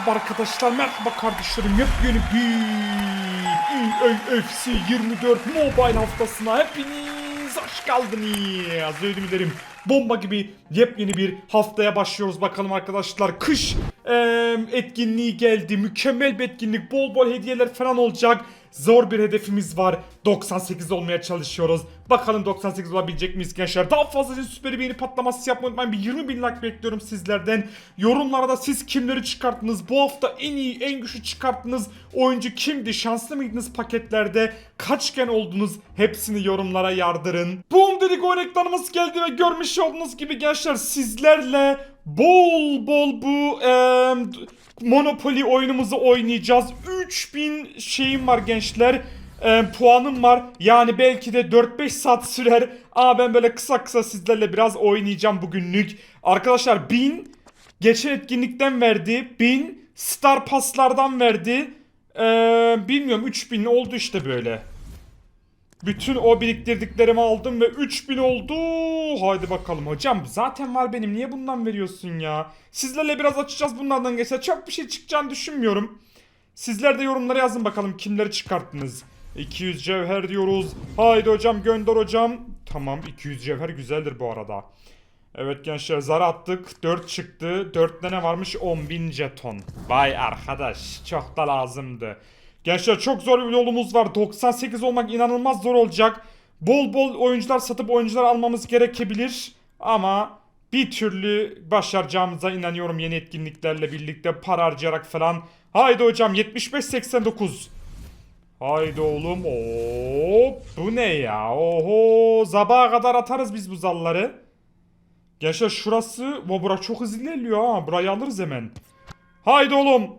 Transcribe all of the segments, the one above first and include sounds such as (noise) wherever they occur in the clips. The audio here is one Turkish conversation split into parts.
Merhaba arkadaşlar, merhaba kardeşlerim. Yepyeni bir EAFC 24 Mobile haftasına hepiniz hoş geldiniz. Öyle dilerim. Bomba gibi yepyeni bir haftaya başlıyoruz bakalım arkadaşlar. Kış eee, etkinliği geldi. Mükemmel bir etkinlik. Bol bol hediyeler falan olacak. Zor bir hedefimiz var. 98 olmaya çalışıyoruz. Bakalım 98 olabilecek miyiz gençler? Daha fazla için süper beğeni patlaması yapmayı unutmayın. Bir 20 bin like bekliyorum sizlerden. Yorumlarda siz kimleri çıkarttınız? Bu hafta en iyi, en güçlü çıkarttınız oyuncu kimdi? Şanslı mıydınız paketlerde? Kaçgen oldunuz? Hepsini yorumlara yardırın. Boom dedik oyun ekranımız geldi ve görmüş olduğunuz gibi gençler sizlerle bol bol bu eee Monopoly oyunumuzu oynayacağız. 3000 şeyim var gençler. Ee, puanım var. Yani belki de 4-5 saat sürer. Ama ben böyle kısa kısa sizlerle biraz oynayacağım bugünlük. Arkadaşlar 1000 geçen etkinlikten verdi. 1000 Star Pass'lardan verdi. Ee, bilmiyorum 3000 oldu işte böyle. Bütün o biriktirdiklerimi aldım ve 3000 oldu. Haydi bakalım hocam. Zaten var benim. Niye bundan veriyorsun ya? Sizlerle biraz açacağız bunlardan geçer. Çok bir şey çıkacağını düşünmüyorum. Sizler de yorumlara yazın bakalım kimleri çıkarttınız. 200 cevher diyoruz. Haydi hocam gönder hocam. Tamam 200 cevher güzeldir bu arada. Evet gençler zar attık. 4 çıktı. 4'te ne varmış? 10.000 jeton. Vay arkadaş çok da lazımdı. Gençler çok zor bir yolumuz var. 98 olmak inanılmaz zor olacak. Bol bol oyuncular satıp oyuncular almamız gerekebilir. Ama bir türlü başaracağımıza inanıyorum yeni etkinliklerle birlikte para harcayarak falan. Haydi hocam 75-89. Haydi oğlum. Hop. Bu ne ya? Oho. Sabaha kadar atarız biz bu zalları. Gençler şurası. Bu bura çok hızlı ilerliyor ha. Burayı alırız hemen. Haydi oğlum.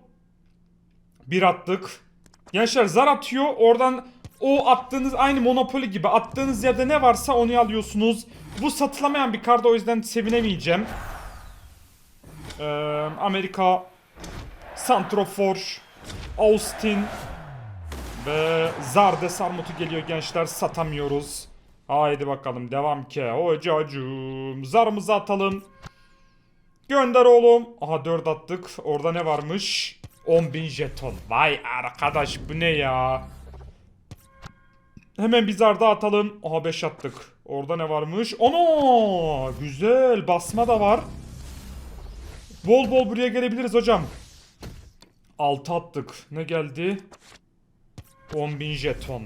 Bir attık. Gençler zar atıyor. Oradan o attığınız aynı Monopoly gibi attığınız yerde ne varsa onu alıyorsunuz. Bu satılamayan bir kart o yüzden sevinemeyeceğim. Ee, Amerika Santrofor Austin ve Zarde Sarmut'u geliyor gençler satamıyoruz. Haydi bakalım devam ki. Hocacığım zarımızı atalım. Gönder oğlum. Aha 4 attık. Orada ne varmış? 10.000 jeton. Vay arkadaş bu ne ya? Hemen bir zar daha atalım. Aha 5 attık. Orada ne varmış? Ana! Güzel. Basma da var. Bol bol buraya gelebiliriz hocam. 6 attık. Ne geldi? 10.000 jeton.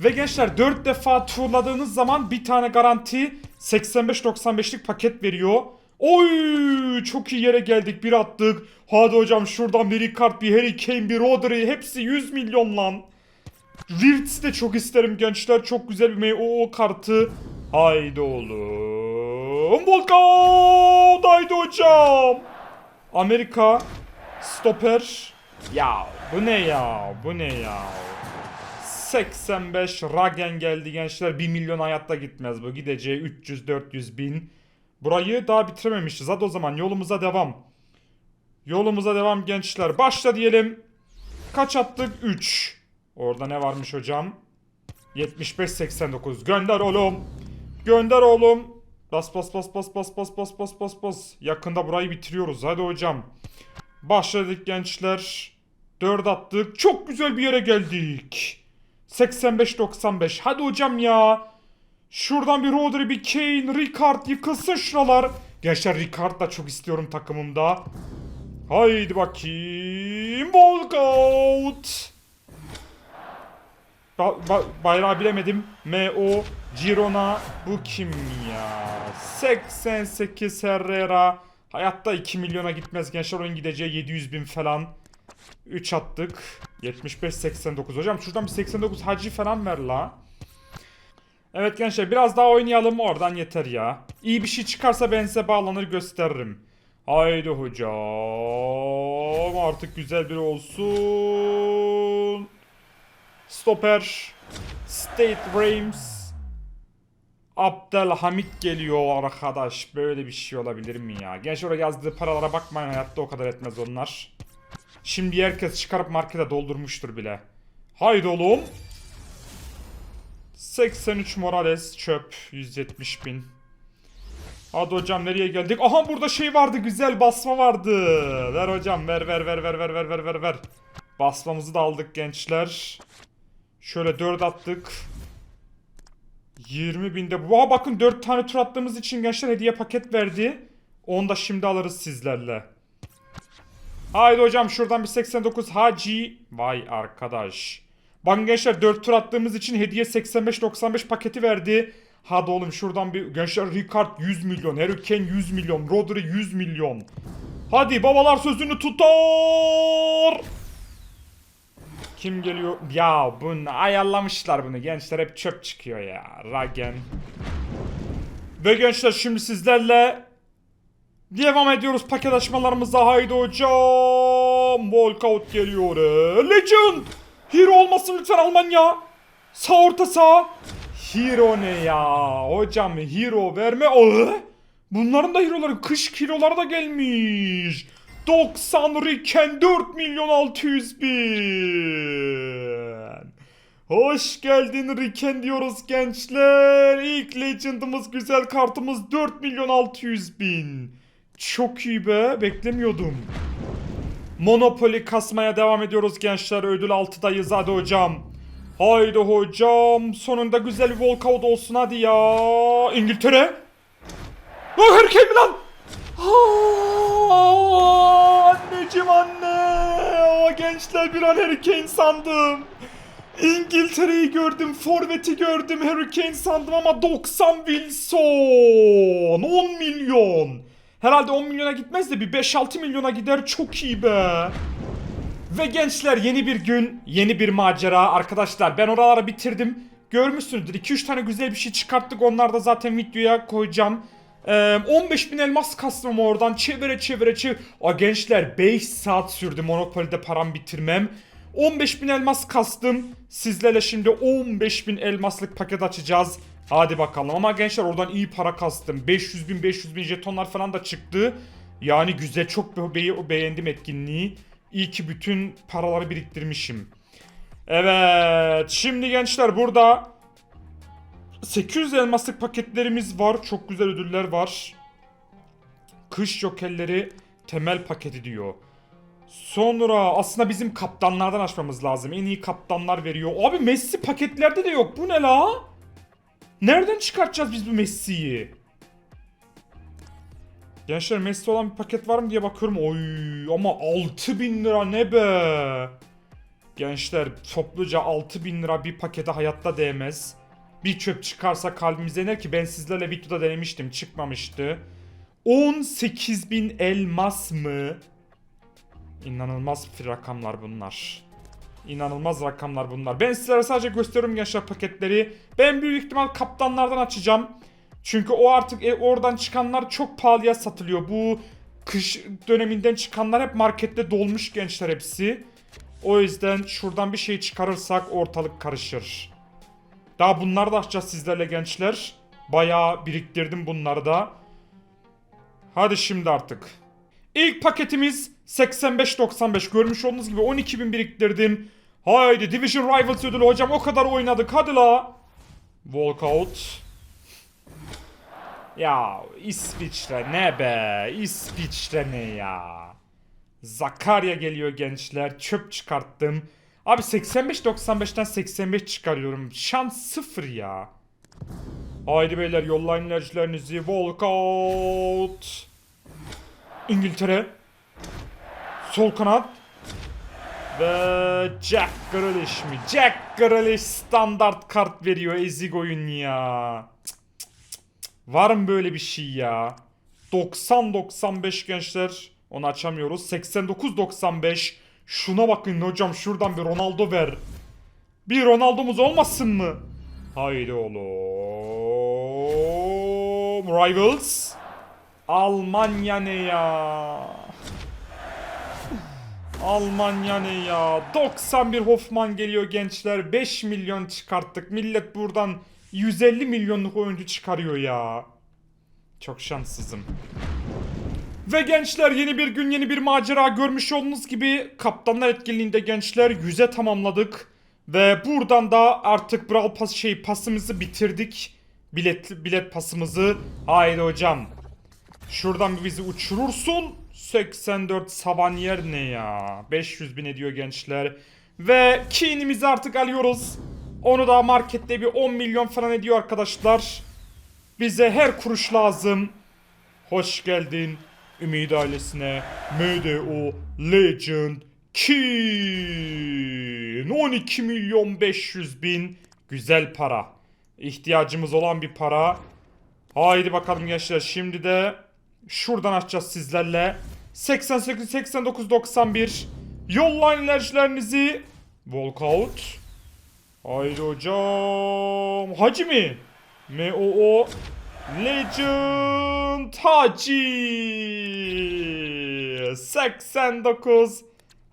Ve gençler 4 defa turladığınız zaman bir tane garanti 85-95'lik paket veriyor. Oy çok iyi yere geldik bir attık. Hadi hocam şuradan bir Ricard, bir Harry Kane, bir Rodri hepsi 100 milyon lan. Wirtz'i de çok isterim gençler. Çok güzel bir MO kartı. Haydi oğlum. Volkan! Haydi hocam. Amerika. Stoper. Ya bu ne ya? Bu ne ya? 85 Ragen geldi gençler. 1 milyon hayatta gitmez bu. Gideceği 300-400 bin. Burayı daha bitirememişiz. Hadi o zaman yolumuza devam. Yolumuza devam gençler. Başla diyelim. Kaç attık? 3. Orada ne varmış hocam? 75-89. Gönder oğlum. Gönder oğlum. Bas bas bas bas bas bas bas bas bas bas. Yakında burayı bitiriyoruz. Hadi hocam. Başladık gençler. 4 attık. Çok güzel bir yere geldik. 85-95. Hadi hocam ya. Şuradan bir Rodri, bir Kane, Ricard yıkılsın şuralar. Gençler Ricard da çok istiyorum takımımda. Haydi bakayım. Walkout. Ba ba bayrağı bilemedim. M.O. Girona. Bu kim ya? 88 Herrera. Hayatta 2 milyona gitmez gençler. Oyun gideceği 700 bin falan. 3 attık. 75-89. Hocam şuradan bir 89 hacı falan ver la. Evet gençler biraz daha oynayalım oradan yeter ya. İyi bir şey çıkarsa ben size bağlanır gösteririm. Haydi hocam artık güzel bir olsun. Stoper. State Reims. Abdelhamit geliyor arkadaş. Böyle bir şey olabilir mi ya? Genç oraya yazdığı paralara bakmayın hayatta o kadar etmez onlar. Şimdi herkes çıkarıp markete doldurmuştur bile. Haydi oğlum. 83 Morales çöp 170 bin. Hadi hocam nereye geldik? Aha burada şey vardı güzel basma vardı. Ver hocam ver ver ver ver ver ver ver ver ver. Basmamızı da aldık gençler. Şöyle 4 attık. 20 binde. Vaa bakın 4 tane tur attığımız için gençler hediye paket verdi. Onu da şimdi alırız sizlerle. Haydi hocam şuradan bir 89 Hacı. Vay arkadaş. Bakın gençler 4 tur attığımız için hediye 85-95 paketi verdi. Hadi oğlum şuradan bir gençler Ricard 100 milyon, Harry Kane 100 milyon, Rodri 100 milyon. Hadi babalar sözünü tutar. Kim geliyor? Ya bunu ayarlamışlar bunu. Gençler hep çöp çıkıyor ya. Ragen. Ve gençler şimdi sizlerle devam ediyoruz paket açmalarımıza. Haydi hocam. Walkout geliyor. Legend. Hero olmasın lütfen Almanya. Sağ orta sağ. Hero ne ya? Hocam hero verme. Aa, bunların da hero'ları kış hero'ları da gelmiş. 90 Riken 4 milyon 600 bin. Hoş geldin Riken diyoruz gençler. İlk legend'ımız güzel kartımız 4 milyon 600 bin. Çok iyi be beklemiyordum. Monopoly kasmaya devam ediyoruz gençler. Ödül 6'dayız hadi hocam. Haydi hocam. Sonunda güzel bir walkout olsun hadi ya. İngiltere. Oh erkeğim lan. Aa, anneciğim anne. O gençler bir an Kane sandım. İngiltere'yi gördüm, Forvet'i gördüm, Harry Kane sandım ama 90 Wilson. 10 milyon. Herhalde 10 milyona gitmez de bir 5-6 milyona gider çok iyi be. Ve gençler yeni bir gün, yeni bir macera. Arkadaşlar ben oraları bitirdim. Görmüşsünüzdür 2-3 tane güzel bir şey çıkarttık. Onlar da zaten videoya koyacağım. Ee, 15 bin elmas kastım oradan çevire çevire çevire. Aa, gençler 5 saat sürdü Monopoly'de param bitirmem. 15 bin elmas kastım. Sizlerle şimdi 15 bin elmaslık paket açacağız. Hadi bakalım ama gençler oradan iyi para kastım. 500 bin 500 bin jetonlar falan da çıktı. Yani güzel çok be- be- beğendim etkinliği. İyi ki bütün paraları biriktirmişim. Evet şimdi gençler burada 800 elmaslık paketlerimiz var. Çok güzel ödüller var. Kış jokerleri temel paketi diyor. Sonra aslında bizim kaptanlardan açmamız lazım. En iyi kaptanlar veriyor. Abi Messi paketlerde de yok. Bu ne la? Nereden çıkartacağız biz bu Messi'yi? Gençler Messi olan bir paket var mı diye bakıyorum. Oy ama 6000 lira ne be? Gençler topluca 6000 lira bir pakete hayatta değmez. Bir çöp çıkarsa kalbimize iner ki ben sizlerle videoda denemiştim çıkmamıştı. 18.000 elmas mı? İnanılmaz bir rakamlar bunlar. İnanılmaz rakamlar bunlar. Ben sizlere sadece gösteriyorum gençler paketleri. Ben büyük ihtimal kaptanlardan açacağım. Çünkü o artık e, oradan çıkanlar çok pahalıya satılıyor. Bu kış döneminden çıkanlar hep markette dolmuş gençler hepsi. O yüzden şuradan bir şey çıkarırsak ortalık karışır. Daha bunları da açacağız sizlerle gençler. Bayağı biriktirdim bunları da. Hadi şimdi artık. İlk paketimiz 85-95 görmüş olduğunuz gibi 12.000 biriktirdim. Haydi Division Rivals ödülü hocam o kadar oynadık hadi la. Walkout. Ya İsviçre ne be İsviçre ne ya. Zakarya geliyor gençler çöp çıkarttım. Abi 85-95'ten 85 çıkarıyorum. Şans sıfır ya. Haydi beyler yollayın enerjilerinizi. Walkout. İngiltere. Sol kanat. Ve Jack Grealish mi? Jack Grealish standart kart veriyor ezik oyun ya. Var mı böyle bir şey ya? 90-95 gençler. Onu açamıyoruz. 89-95. Şuna bakın hocam şuradan bir Ronaldo ver. Bir Ronaldo'muz olmasın mı? Haydi oğlum. Rivals. Almanya ne ya? Almanya ne ya? 91 Hoffman geliyor gençler. 5 milyon çıkarttık. Millet buradan 150 milyonluk oyuncu çıkarıyor ya. Çok şanssızım. Ve gençler yeni bir gün yeni bir macera görmüş olduğunuz gibi kaptanlar etkinliğinde gençler 100'e tamamladık. Ve buradan da artık Brawl Pass şey pasımızı bitirdik. Bilet bilet pasımızı. Haydi hocam. Şuradan bir bizi uçurursun. 84 Savanier ne ya? 500 bin ediyor gençler. Ve kinimizi artık alıyoruz. Onu da markette bir 10 milyon falan ediyor arkadaşlar. Bize her kuruş lazım. Hoş geldin Ümit ailesine. MDO Legend Kin. 12 milyon 500 bin. Güzel para. İhtiyacımız olan bir para. Haydi bakalım gençler şimdi de şuradan açacağız sizlerle. 88 89 91 yollayın enerjilerinizi. Walkout. Haydi hocam. Hacı mi? M-O-O Legend Hacı 89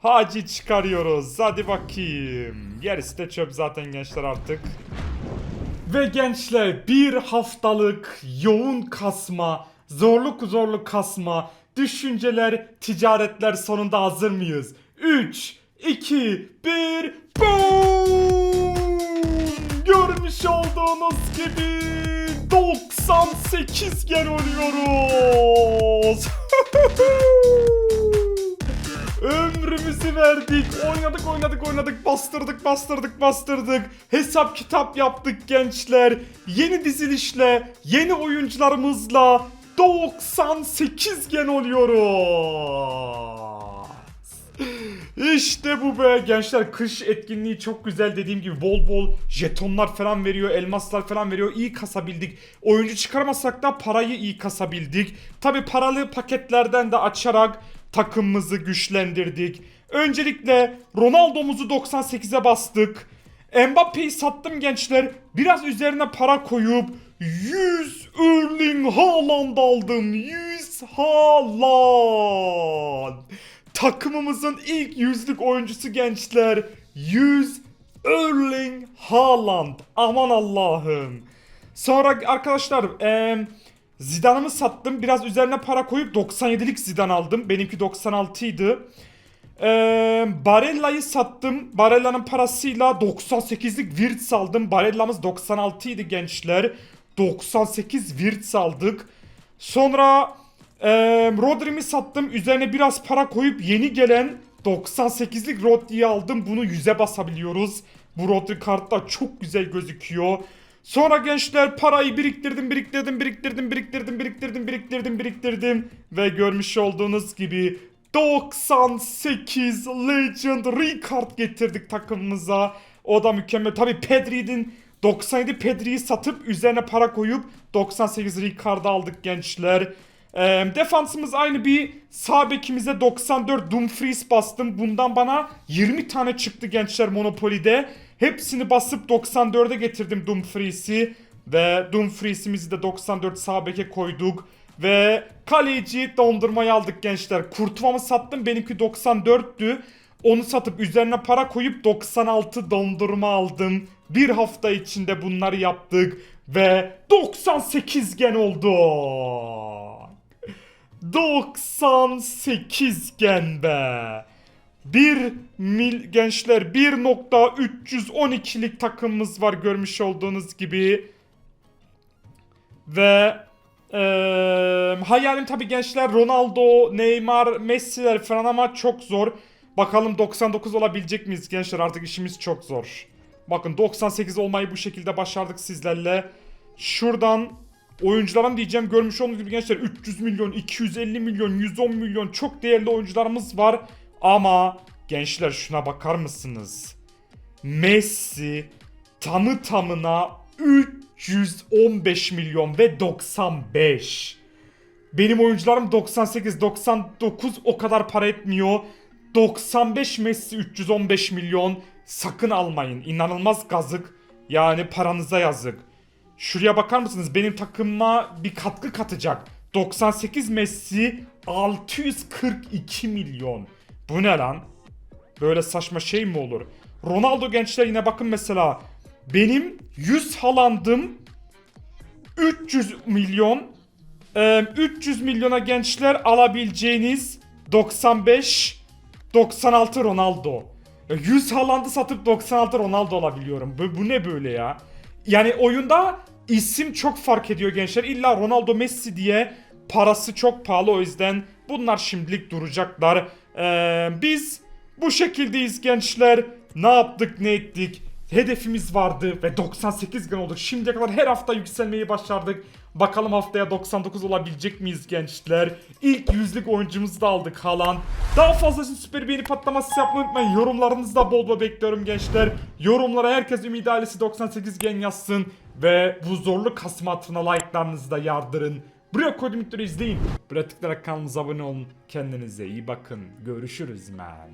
Hacı çıkarıyoruz. Hadi bakayım. Gerisi de çöp zaten gençler artık. Ve gençler bir haftalık yoğun kasma, zorluk zorluk kasma, düşünceler, ticaretler sonunda hazır mıyız? 3, 2, 1, boom! Görmüş olduğunuz gibi 98 gen oluyoruz. (laughs) Ömrümüzü verdik. Oynadık oynadık oynadık. Bastırdık bastırdık bastırdık. Hesap kitap yaptık gençler. Yeni dizilişle, yeni oyuncularımızla 98 gen oluyoruz. İşte bu be. Gençler kış etkinliği çok güzel. Dediğim gibi bol bol jetonlar falan veriyor elmaslar falan veriyor. İyi kasabildik. Oyuncu çıkarmasak da parayı iyi kasabildik. Tabi paralı paketlerden de açarak takımımızı güçlendirdik. Öncelikle Ronaldo'muzu 98'e bastık Mbappe'yi sattım gençler biraz üzerine para koyup 100 Erling Haaland aldım 100 Haaland takımımızın ilk yüzlük oyuncusu gençler. 100 Erling Haaland. Aman Allah'ım. Sonra arkadaşlar eee Zidane'ımı sattım. Biraz üzerine para koyup 97'lik Zidane aldım. Benimki 96 idi. Eee Barella'yı sattım. Barella'nın parasıyla 98'lik Wirtz aldım. Barella'mız 96 idi gençler. 98 Wirtz aldık. Sonra ee, Rodri'mi sattım. Üzerine biraz para koyup yeni gelen 98'lik Rodri'yi aldım. Bunu 100'e basabiliyoruz. Bu Rodri kartta çok güzel gözüküyor. Sonra gençler parayı biriktirdim, biriktirdim, biriktirdim, biriktirdim, biriktirdim, biriktirdim, biriktirdim. Ve görmüş olduğunuz gibi 98 Legend Ricard getirdik takımımıza. O da mükemmel. Tabi Pedri'nin 97 Pedri'yi satıp üzerine para koyup 98 Ricard'ı aldık gençler. Ee, defansımız aynı bir sağ bekimize 94 Dumfries bastım. Bundan bana 20 tane çıktı gençler Monopoly'de. Hepsini basıp 94'e getirdim Dumfries'i. Ve Dumfries'imizi de 94 sağ beke koyduk. Ve kaleci dondurmayı aldık gençler. Kurtuvamı sattım benimki 94'tü. Onu satıp üzerine para koyup 96 dondurma aldım. Bir hafta içinde bunları yaptık. Ve 98 gen oldu. 98 gen be. Bir mil gençler 1.312'lik takımımız var görmüş olduğunuz gibi. Ve eee hayalim tabi gençler Ronaldo, Neymar, Messi'ler falan ama çok zor. Bakalım 99 olabilecek miyiz gençler artık işimiz çok zor. Bakın 98 olmayı bu şekilde başardık sizlerle. Şuradan oyuncularım diyeceğim görmüş olduğunuz gibi gençler 300 milyon, 250 milyon, 110 milyon çok değerli oyuncularımız var. Ama gençler şuna bakar mısınız? Messi tamı tamına 315 milyon ve 95. Benim oyuncularım 98, 99 o kadar para etmiyor. 95 Messi 315 milyon. Sakın almayın. İnanılmaz gazık. Yani paranıza yazık. Şuraya bakar mısınız? Benim takımıma bir katkı katacak. 98 Messi 642 milyon. Bu ne lan? Böyle saçma şey mi olur? Ronaldo gençler yine bakın mesela. Benim 100 Haaland'ım 300 milyon. Ee, 300 milyona gençler alabileceğiniz 95 96 Ronaldo. Ya 100 Haaland'ı satıp 96 Ronaldo alabiliyorum. Bu, bu ne böyle ya? Yani oyunda isim çok fark ediyor gençler. İlla Ronaldo Messi diye parası çok pahalı o yüzden bunlar şimdilik duracaklar. Ee, biz bu şekildeyiz gençler. Ne yaptık ne ettik. Hedefimiz vardı ve 98 gün olduk. Şimdiye kadar her hafta yükselmeyi başardık. Bakalım haftaya 99 olabilecek miyiz gençler? İlk yüzlük oyuncumuzu da aldık Haaland. Daha fazlası süper beğeni patlaması yapmayı unutmayın. Yorumlarınızı da bol bol bekliyorum gençler. Yorumlara herkes Ümidi ailesi 98 gen yazsın. Ve bu zorlu kasma hatırına like'larınızı da yardırın. Buraya koydum videoyu izleyin. Tıklayarak kanalımıza abone olun. Kendinize iyi bakın. Görüşürüz man.